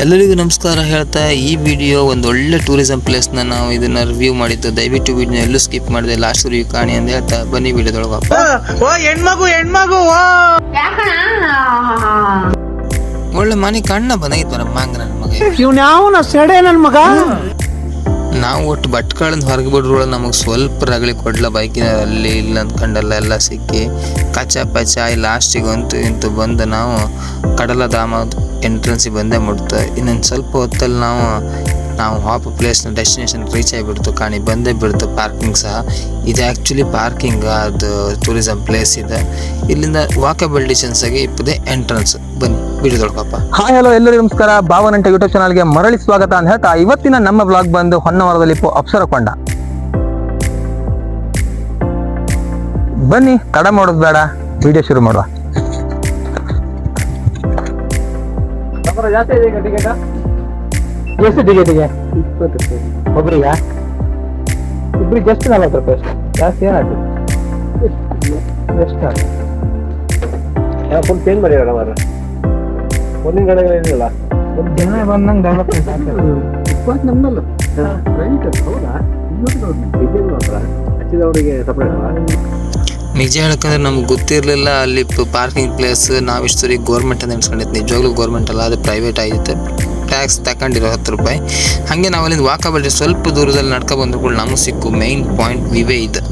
ಎಲ್ಲರಿಗೂ ನಮಸ್ಕಾರ ಹೇಳ್ತಾ ಈ ವಿಡಿಯೋ ಒಂದು ಒಳ್ಳೆ ಟೂರಿಸಂ ಪ್ಲೇಸ್ನ ನಾವು ಇದನ್ನ ರಿವ್ಯೂ ಮಾಡಿದ್ದು. ದಯವಿಟ್ಟು ವಿಡಿಯೋ ಎಲ್ಲೂ ಸ್ಕಿಪ್ ಮಾಡಿದೆ ಲಾಸ್ಟ್ ರಿವ್ಯೂ ಕಾಣಿ ಅಂತ ಹೇಳ್ತಾ ಬನ್ನಿ ವಿಡಿಯೋದೊಳಗ ಹೆಣ್ಮಗು ಹೆಣ್ಮಗು ಒಳ್ಳೆ ಮನೆ ಕಣ್ಣ ಬಂದಾಗಿತ್ತು ನಮ್ಮ ಮಾಂಗ ನನ್ನ ಮಗ. ಇವ್ನ ಯಾವನ ಸೆಡೆ ನನ್ ಮಗ? ನಾವು ಒಟ್ಟು ಭಟ್ಕಳಂದು ಹೊರಗೆ ಬಿಡ್ರು ನಮಗೆ ಸ್ವಲ್ಪ ರಗಳಿ ಕೊಡ್ಲ ಬೈಕಿನ ಅಲ್ಲಿ ಇಲ್ಲ ಅಂದ್ಕೊಂಡೆಲ್ಲ ಎಲ್ಲ ಸಿಕ್ಕಿ. ಕಚ ಪಚಾಯಿ ಲಾಸ್ಟಿಗೆ ಅಂತೂ ಇಂತೂ ಬಂದು ನಾವು ಕಡಲ ಧಾಮ ಎಂಟ್ರೆನ್ಸಿಗೆ ಬಂದೇ ಮುಟ್ತು. ಇನ್ನೊಂದು ಸ್ವಲ್ಪ ಹೊತ್ತಲ್ಲಿ ನಾವು ನಾವು ಹಾಪ್ ಪ್ಲೇಸ್ನ ಡೆಸ್ಟಿನೇಷನ್ ರೀಚ್ ಆಗಿಬಿಡ್ತು ಕಾಣಿ. ಬಂದೇ ಬಿಡ್ತು ಪಾರ್ಕಿಂಗ್ ಸಹ. ಇದು ಆ್ಯಕ್ಚುಲಿ ಪಾರ್ಕಿಂಗ್ ಅದು ಟೂರಿಸಂ ಪ್ಲೇಸ್ ಇದೆ. ಇಲ್ಲಿಂದ ವಾಕಬಲ್ ಡಿಸ್ಟೆನ್ಸ್ ಆಗಿ ಇಪ್ಪದೇ ಎಂಟ್ರೆನ್ಸ್ ಬನ್ನಿ ಬಿಡಿದೊಳಕಪ್ಪ ಹಾಯ್ ಹಲೋ ಎಲ್ಲರಿಗೂ ನಮಸ್ಕಾರ. ಭಾವನಂಟ ಯೂಟ್ಯೂಬ್ ಚಾನಲ್ಗೆ ಮರಳಿ ಸ್ವಾಗತ ಅಂತ ಹೇಳ್ತಾ, ಇವತ್ತಿನ ನಮ್ಮ ಬ್ಲಾಗ್ ಬಂದು ಹೊನ್ನವರದಲ್ಲಿ ಅಪ್ಸರಕೊಂಡ. ಬನ್ನಿ ತಡ ಮಾಡೋದು ಬೇಡ ವಿಡಿಯೋ ಶುರು ಮಾಡುವ ಎಷ್ಟು ಟಿಕೆಟಿಗೆ ಇಪ್ಪತ್ತು ರೂಪಾಯಿ. ಒಬ್ರಿಗೆ? ಇಬ್ರಿಗೆ ಜಸ್ಟ್ ನಲ್ವತ್ತು ರೂಪಾಯಿ ಅಷ್ಟು. ಜಾಸ್ತಿ ಏನಾಯ್ತು ಎಷ್ಟು ಫುಲ್ ಚೇಂಜ್ ಮಾಡಿರಲ್ಲ ಮಾರ ಒಂದಿನ ಗಂಟೆ ಏನಿಲ್ಲ ಜನ ಬಂದಂಗೆ ಡೆವಲಪ್ಮೆಂಟ್ ಇಪ್ಪತ್ತು ನಮ್ಮಲ್ಲ ರೈಟ್ ಹೌದಾ? ಮಾತ್ರ. ಹಚ್ಚಿದವರಿಗೆ ಸಪ್ರೇಟ್ ಅಲ್ಲ? ನಿಜ ಹೇಳಕಂದ್ರೆ ನಮ್ಗೆ ಗೊತ್ತಿರಲಿಲ್ಲ ಅಲ್ಲಿ ಪಾರ್ಕಿಂಗ್ ಪ್ಲೇಸ್ ನಾವು ಇಷ್ಟು ಸರಿ ಗೋರ್ಮೆಂಟ್ ಅಂತ ಎಣಿಸ್ಕೊಂಡಿದ್ದು ನಿಜವಾಗ್ಲೂ ಗೌರ್ಮೆಂಟ್ ಅಲ್ಲ, ಅದು ಪ್ರೈವೇಟ್ ಆಗಿತ್ತು ಟ್ಯಾಕ್ಸ್ ತಗೊಂಡಿರೋ ಹತ್ತು ರೂಪಾಯಿ. ಹಾಗೆ ನಾವು ಅಲ್ಲಿಂದ ವಾಕಬಲ್ ಸ್ವಲ್ಪ ದೂರದಲ್ಲಿ ನಡ್ಕೊ ಬಂದ್ರು ನಮಗೆ ಸಿಕ್ಕು ಮೈನ್ ಪಾಯಿಂಟ್ ವಿವೇ ಇದೆ.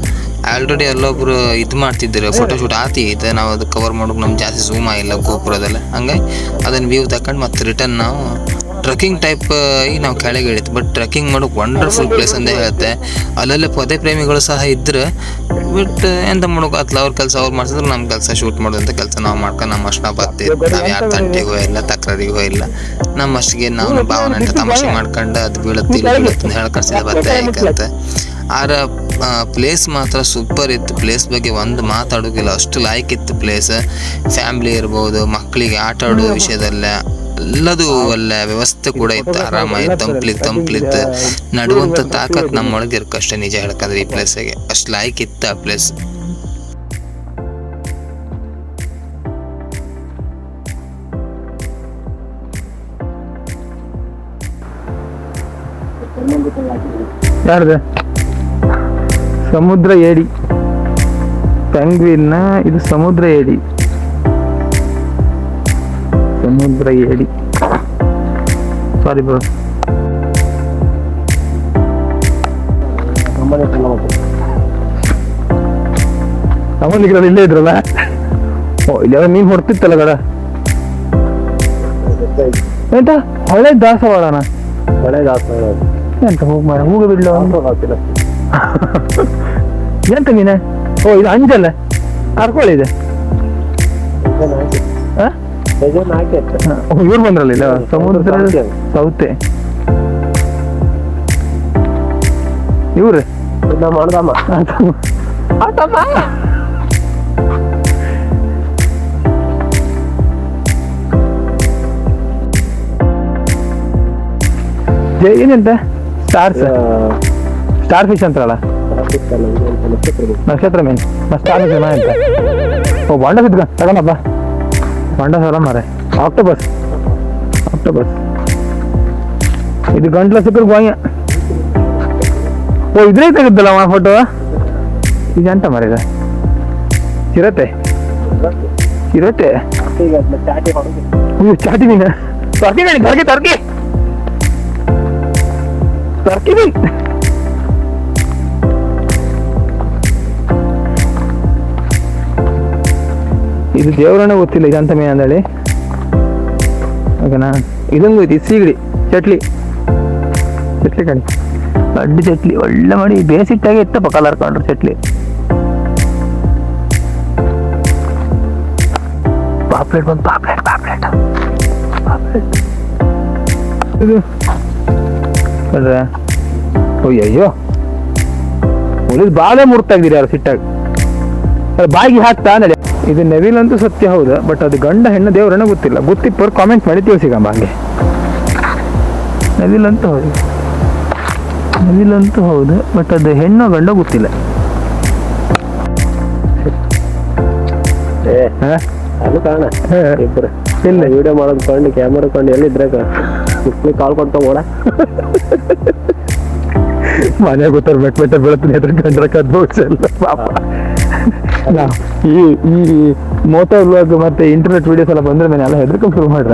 ಆಲ್ರೆಡಿ ಅಲ್ಲೊಬ್ರು ಇದು ಮಾಡ್ತಿದ್ದಾರೆ ಫೋಟೋಶೂಟ್ ಆತಿ. ಇದೆ ನಾವು ಅದು ಕವರ್ ಮಾಡೋಕೆ ನಮ್ಗೆ ಜಾಸ್ತಿ ಝೂಮ್ ಆಗಿಲ್ಲ ಗೋಪುರದಲ್ಲಿ ಹಂಗಾಗಿ ಅದನ್ನು ವ್ಯೂ ತಗೊಂಡು ಮತ್ತೆ ರಿಟರ್ನ್ ನಾವು ಟ್ರಕ್ಕಿಂಗ್ ಟೈಪ್ ಆಗಿ ನಾವು ಕೆಳಗೆ ಇಳಿತು ಬಟ್ ಟ್ರಕ್ಕಿಂಗ್ ಮಾಡೋಕೆ ವಂಡರ್ಫುಲ್ ಪ್ಲೇಸ್ ಅಂತ ಹೇಳುತ್ತೆ. ಅಲ್ಲಲ್ಲೇ ಪೊದೆ ಪ್ರೇಮಿಗಳು ಸಹ ಇದ್ರೆ ಬಟ್ ಎಂತ ಮಾಡೋಕೆ ಅತ್ಲ ಅವ್ರ ಕೆಲಸ ಅವ್ರು ಮಾಡ್ತಿದ್ರು ನಮ್ಮ ಕೆಲಸ ಶೂಟ್ ಮಾಡೋದಂತ ಕೆಲಸ ನಾವು ಮಾಡ್ಕೊಂಡು ನಮ್ಮ ಅಷ್ಟು ನಾವು ಬರ್ತೀವಿ. ನಾವು ಯಾರು ತಂಟೆಗೂ ಇಲ್ಲ, ತಕರಾರಿಗೂ ಇಲ್ಲ. ನಮ್ಮ ಅಷ್ಟಿಗೆ ನಾವು ಭಾವನೆ ತಮಾಷೆ ಮಾಡ್ಕೊಂಡು ಅದು ಬೀಳುತ್ತೆ ಬೀಳುತ್ತೆ ಅಂತ ಸೀದಾ ಬರ್ತಾ ಆರ ಪ್ಲೇಸ್ ಮಾತ್ರ ಸೂಪರ್ ಇತ್ತು. ಪ್ಲೇಸ್ ಬಗ್ಗೆ ಒಂದು ಮಾತಾಡೋಕಿಲ್ಲ ಅಷ್ಟು ಲೈಕ್ ಇತ್ತು ಪ್ಲೇಸ್ ಫ್ಯಾಮ್ಲಿ ಇರ್ಬೋದು ಮಕ್ಕಳಿಗೆ ಆಟ ಆಡೋ ವಿಷಯದಲ್ಲೇ ಎಲ್ಲದು ಒಳ್ಳೆ ವ್ಯವಸ್ಥೆ ಕೂಡ ಇತ್ತು. ಆರಾಮಾಗಿ ತಂಪ್ಲಿ ತಂಪ್ಲಿತ್ತು ನಡುವಂತ ತಾಕತ್ ನಮ್ಮೊಳಗೆ ಇರ್ಕಷ್ಟೇ ನಿಜ ಹೇಳ್ಕಂದ್ರೆ ಈ ಪ್ಲೇಸಿಗೆ ಅಷ್ಟು ಲೈಕ್ ಇತ್ತು ಆ ಪ್ಲೇಸ್ ಯಾರ್ದು? ಸಮುದ್ರ ಏಡಿ ಪೆಂಗ್ವಿನ್ನ ಇದು ಸಮುದ್ರ ಏಡಿ ಸಮುದ್ರ ಏಡಿ ಸಾರಿ ಬ್ರೋ ಸಂಬಂಧಿಕರಲ್ಲಿ ಇಲ್ಲೇ ಇದ್ರಲ್ಲ ಓ ಇಲ್ಲಿ ಮೀನ್ ಹೊಡ್ತಿತ್ತಲ್ಲ ಗಡ ಎಂತ ಹಳೆ ದಾಸವಾಳನ ಮಳೆ ಜಾಸ್ತಿ ಎಂತ ಹೋಗ್ ಮಾರ ಹೋಗ ಬಿಡ್ಲು ಆಗ್ತಿಲ್ಲ ಎಂತ ಮೀನ? ಓ ಇದು ಅಂಜಲ್ಲ. ಕರ್ಕೊಳ್ಳಿದೆ ಇವ್ರು ಬಂದ್ರಲ್ಲ ಇಲ್ಲ? ಸಮುದ್ರ ಸೌತೆ. ಇವ್ರೆ? ನಾವು ಮಾಡ್ದಮ್ಮ. ಜೈ ಏನಂತ ಸ್ಟಾರ್ಸ್ ಸ್ಟಾರ್ ಫಿಶ್ ಅಂತಾರಲ್ಲ ನಕ್ಷತ್ರ ಮೀನ್ ಸ್ಟಾರ್ ಫಿಶ್ ಅಂತ ಓ ಬಾಂಡ ಸಿದ್ಕ ತಗೊಂಡಪ್ಪ ಬಾಂಡ ಸಲ ಮಾರೆ ಆಕ್ಟೋಬಸ್ ಆಕ್ಟೋಬಸ್ ಇದು ಗಂಟ್ಲ ಸಿಕ್ಕರು ಗೋಯ ಓ ಇದ್ರೇ ತೆಗೆದ್ದಲ್ಲ ಅವ ಫೋಟೋ ಈಗ ಅಂತ ಮಾರಿದ ಚಿರತೆ ಚಿರತೆ ಈಗ ಚಾಟಿ ಹೊಡೆದು ಅಯ್ಯೋ ಚಾಟಿ ಮೀನ ತರ್ಕಿ ಮೀನು ತರ್ಕಿ ತರ್ಕಿ ತರ್ಕಿ ಮೀನ್ ಇದು ದೇವರನ್ನ ಗೊತ್ತಿಲ್ಲ ಇದಂತ ಮೀನು ಅಂದೇಳಿ. ಓಕೆನಾ ಇದೊಂದು ಐತಿ ಸೀಗಡಿ, ಚಟ್ಲಿ. ಚಟ್ಲಿ ಕಣಿ. ದೊಡ್ಡ ಚಟ್ಲಿ, ಒಳ್ಳೆ ಮಾಡಿ ಬೇಸಿಟ್ಟಾಗಿ ಇತ್ತಪ್ಪ ಕಲರ್ ಕಂಡ್ರೆ ಚಟ್ಲಿ. ಪಾಪ್ಲೆಟ್ ಬಂದು ಪಾಪ್ಲೆಟ್ ಪಾಪ್ಲೆಟ್. ಪಾಪ್ಲೆಟ್. ಇದು ಅಯ್ಯಯ್ಯೋ ಉಳಿದ ಬಾಳೆ ಮುರ್ತಾ ಇದ್ದೀರಿ ಯಾರು, ಸಿಟ್ಟಾಗಿ. ಬಾಯಿಗೆ ಹಾಕ್ತಾ ನಡೆ ಇದು ನೆವಿಲ್ ಅಂತೂ ಸತ್ಯ ಹೌದು ಬಟ್ ಅದು ಗಂಡ ಹೆಣ್ಣು ದೇವರನ್ನ ಗೊತ್ತಿಲ್ಲ. ಗೊತ್ತಿಪ್ಪರು ಕಾಮೆಂಟ್ ಮಾಡಿ ತಿಳಿಸಿಗಮ್ಮ ಹಂಗೆ. ನೆವಿಲ್ ಅಂತೂ ಹೌದು. ನೆವಿಲ್ ಅಂತೂ ಹೌದು ಬಟ್ ಅದು ಹೆಣ್ಣು ಗಂಡ ಗೊತ್ತಿಲ್ಲ? ಅದು. ಇಲ್ಲ. ವಿಡಿಯೋ ಮಾಡೋದು ಕೊಂಡು ಕ್ಯಾಮರಾ ಕೊಂಡು ಕಾಲ್ ಮನೆ ಗೊತ್ತಾರ ಬೆಟ್ಟ ಬೆಟ್ಟ ಬೀಳ್ತೀನಿ ಎದುರು ಕಂಡ್ರೆ ಕದ್ಬೋಗ್ಸಲ್ಲ ಪಾಪ. ನಾವು ಈ ಈ ವ್ಲಾಗ್ ಮತ್ತೆ ಇಂಟರ್ನೆಟ್ ವಿಡಿಯೋಸ್ ಎಲ್ಲ ಬಂದ್ರೆ ಮೇಲೆ ಎಲ್ಲ ಹೆದರ್ಕೊಂಡು ಶುರು ಮಾಡ್ರ.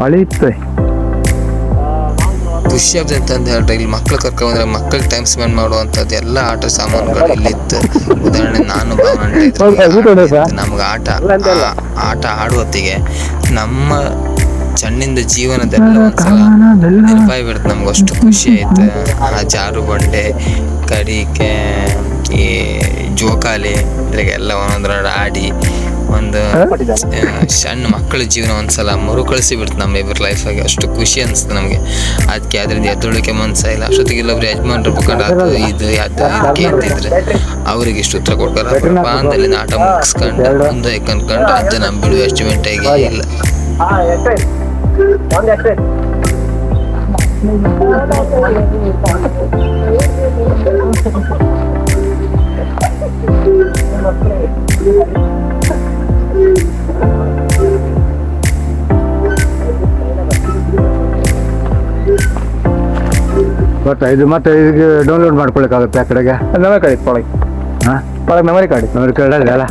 ಮಳೆ ಇತ್ತು. ಖುಷಿ ಆಗ್ತದೆ ಅಂತ ಹೇಳಿದ್ರೆ ಇಲ್ಲಿ ಮಕ್ಳು ಕರ್ಕೊಂಡ್ರೆ ಮಕ್ಕಳಿಗೆ ಟೈಮ್ ಸ್ಪೆಂಡ್ ಮಾಡುವಂಥದ್ದು ಎಲ್ಲ ಆಟ ಸಾಮಾನುಗಳು ಇಲ್ಲಿತ್ತು. ಉದಾಹರಣೆ ನಾನು ಭಾವನ. ನಮ್ಗೆ ಆಟ ಆಟ ಆಡುವತ್ತಿಗೆ ನಮ್ಮ ಸಣ್ಣಿಂದ ಜೀವನದೆಲ್ಲ ಒಂದ್ಸಲ ನೆನಪಾಗಿ ಬಿಡುತ್ತೆ ನಮ್ಗೆ ಅಷ್ಟು ಖುಷಿ ಆಯ್ತು. ಆ ಜಾರು ಬಂಡೆ ಕಡಿಕೆ ಈ ಜೋಕಾಲಿ ಎಲ್ಲ ಒಂದೊಂದು ರೌಂಡ್ ಆಡಿ ಒಂದು ಸಣ್ಣ ಮಕ್ಕಳ ಜೀವನ ಒಂದ್ಸಲ ಮರುಕಳಿಸಿ ಬಿಡ್ತು ನಮ್ಮ ಇಬ್ಬರ ಲೈಫಾಗಿ ಅಷ್ಟು ಖುಷಿ ಅನಿಸ್ತು ನಮಗೆ. ಅದಕ್ಕೆ ಅದರಿಂದ ಎದ್ದೊಳಕ್ಕೆ ಮನ್ಸ ಇಲ್ಲ ಅಷ್ಟೊತ್ತಿಗೆ ಇಲ್ಲೊಬ್ರು ಯಜಮಾನ್ರು ಮುಖಂಡ ಅದು ಇದು ಇದಕ್ಕೆ ಅಂತಿದ್ರೆ ಅವ್ರಿಗೆ ಇಷ್ಟು ಉತ್ತರ ಕೊಡ್ತಾರೆ. ಪಾನದಲ್ಲಿ ಆಟ ಮುಗಿಸ್ಕೊಂಡು, ಮುಂದೆ ಕನ್ಕೊಂಡು ಅಜ್ಜ ನಮ್ಮ ಬಿಡುವ ಎಸ್ಟಿಮೆಂಟ್ ಆಗಿ ಇಲ್ಲ. ಹಾ ಎಷ್ಟೇ ಒಂದ್ ಎಷ್ಟೇ ಬಟ್ ಇದು ಮತ್ತೆ ಇದಕ್ಕೆ ಡೌನ್ಲೋಡ್ ಮಾಡ್ಕೊಳಕ್ಕಾಗುತ್ತೆ ಆ ಕಡೆಗೆ ನಮಗೆ ಕಳಿತ್ ಪೊಳಗೆ ಹಾಂ ಪೊಳಗೆ ಮೆಮರಿ ಕಾರ್ಡ್ ಅವ್ರ ಕಡೆ ಅಲ್ಲ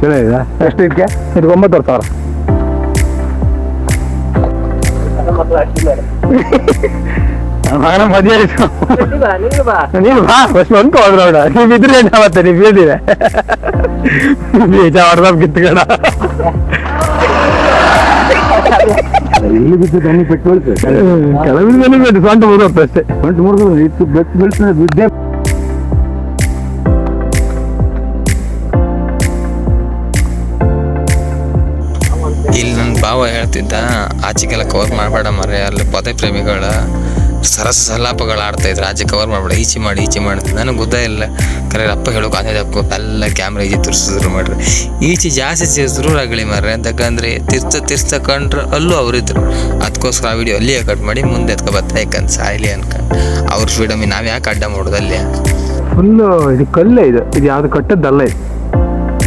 ಚಲೋ ಇದೆ ಎಷ್ಟು ಇದಕ್ಕೆ ಇದು ಒಂಬತ್ತುವರೆ ಸಾವಿರ ಮಗನ ಮದುವೆ ಆಯ್ತು ಬಾ ನೀನು ಬಾ ನೀವು ಬಾ ಫಸ್ಟ್ ಅನ್ಕೋ ಹೋದ್ರ ನೀವು ಇದ್ರೆ ಮತ್ತೆ ನೀವು ಬೀಳ್ದಿರ ಬೀಜ ಹೊಡೆದ ಕಿತ್ಕಣ ಇಲ್ಲಿ ಬಿದ್ದು ದನಿ ಪೆಟ್ಟು ಬೀಳ್ತದೆ ಕೆಲವಿನ ಮೇಲೆ ಬಿಟ್ಟು ಸೊಂಟ ಮುರಿದೋಗ್ತು ಅಷ್ಟೇ ಗಂಟು ಮುರಿದು ಇತ್ತು ಬೆಟ್ಟು ಬೀಳ್ತದೆ ಬಿದ್ದೆ ಭಾವ ಹೇಳ್ತಿದ್ದ, ಆಚೆಗೆಲ್ಲ ಕವರ್ ಮಾಡಬೇಡ ಮರೆ ಅಲ್ಲಿ ಪದೆ ಪ್ರೇಮಿಗಳ ಸರಸ ಸಲ್ಲಾಪಗಳು ಆಡ್ತಾ ಇದ್ರು. ಆಚೆ ಕವರ್ ಮಾಡಬೇಡ, ಈಚೆ ಮಾಡಿ ಈಚೆ ಮಾಡಿ ನನಗೆ ಗೊತ್ತ ಇಲ್ಲ. ಕರೆ, ಅಪ್ಪ ಹೇಳೋಕೆ ಅದೇ ಅಪ್ಪ ಎಲ್ಲ ಕ್ಯಾಮ್ರಾ ಈಚೆ ತಿರ್ಸಿದ್ರು ಮಾಡ್ರಿ ಈಚೆ ಜಾಸ್ತಿ ಸೇರಿಸಿದ್ರು ರಗಳಿ ಮಾರ್ರೆ ಅಂತಕ್ಕಂದ್ರೆ ತಿರ್ತ ತಿರ್ಸ ಕಂಡ್ರೆ ಅಲ್ಲೂ ಅವರಿದ್ರು. ಅದಕ್ಕೋಸ್ಕರ ಆ ವಿಡಿಯೋ ಅಲ್ಲಿಯೇ ಕಟ್ ಮಾಡಿ ಮುಂದೆ ಎತ್ಕೊ ಬರ್ತಾ ಯಾಕಂತ ಸಾಯ್ಲಿ ಅನ್ಕೊಂಡು ಅವ್ರ ಫ್ರೀಡಮ್ ನಾವು ಯಾಕೆ ಅಡ್ಡ ಮಾಡೋದು ಫುಲ್ಲು ಇದು ಕಲ್ಲೇ ಇದು. ಇದು ಯಾವ್ದು ಕಟ್ಟದ್ದಲ್ಲ ಇದು.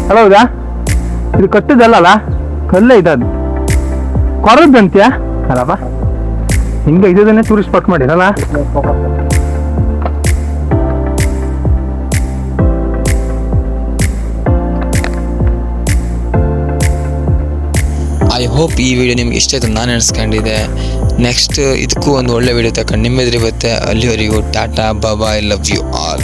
ಹೌದಾ? ಇದು ಕಟ್ಟದ್ದಲ್ಲ ಕಲ್ಲೇ ಇದದು. ಕೊರದಂತ್ಯ? ಅಲ್ಲಪ್ಪ ಹಿಂಗೆ ಇದನ್ನೇ ಟೂರಿಸ್ಟ್ ಸ್ಪಾಟ್ ಮಾಡಿರಲ್ಲ ಐ ಹೋಪ್ ಈ ವಿಡಿಯೋ ನಿಮ್ಗೆ ಇಷ್ಟ ಆಯ್ತು ನಾನು ಎಣಿಸ್ಕೊಂಡಿದ್ದೆ. ನೆಕ್ಸ್ಟ್ ಇದಕ್ಕೂ ಒಂದು ಒಳ್ಳೆ ವಿಡಿಯೋ ತಗೊಂಡು ನಿಮ್ಮೆದ್ರಿ ಬರುತ್ತೆ. ಅಲ್ಲಿವರೆಗೂ ಟಾಟಾ ಬಾಬಾ ಐ ಲವ್ ಯು ಆಲ್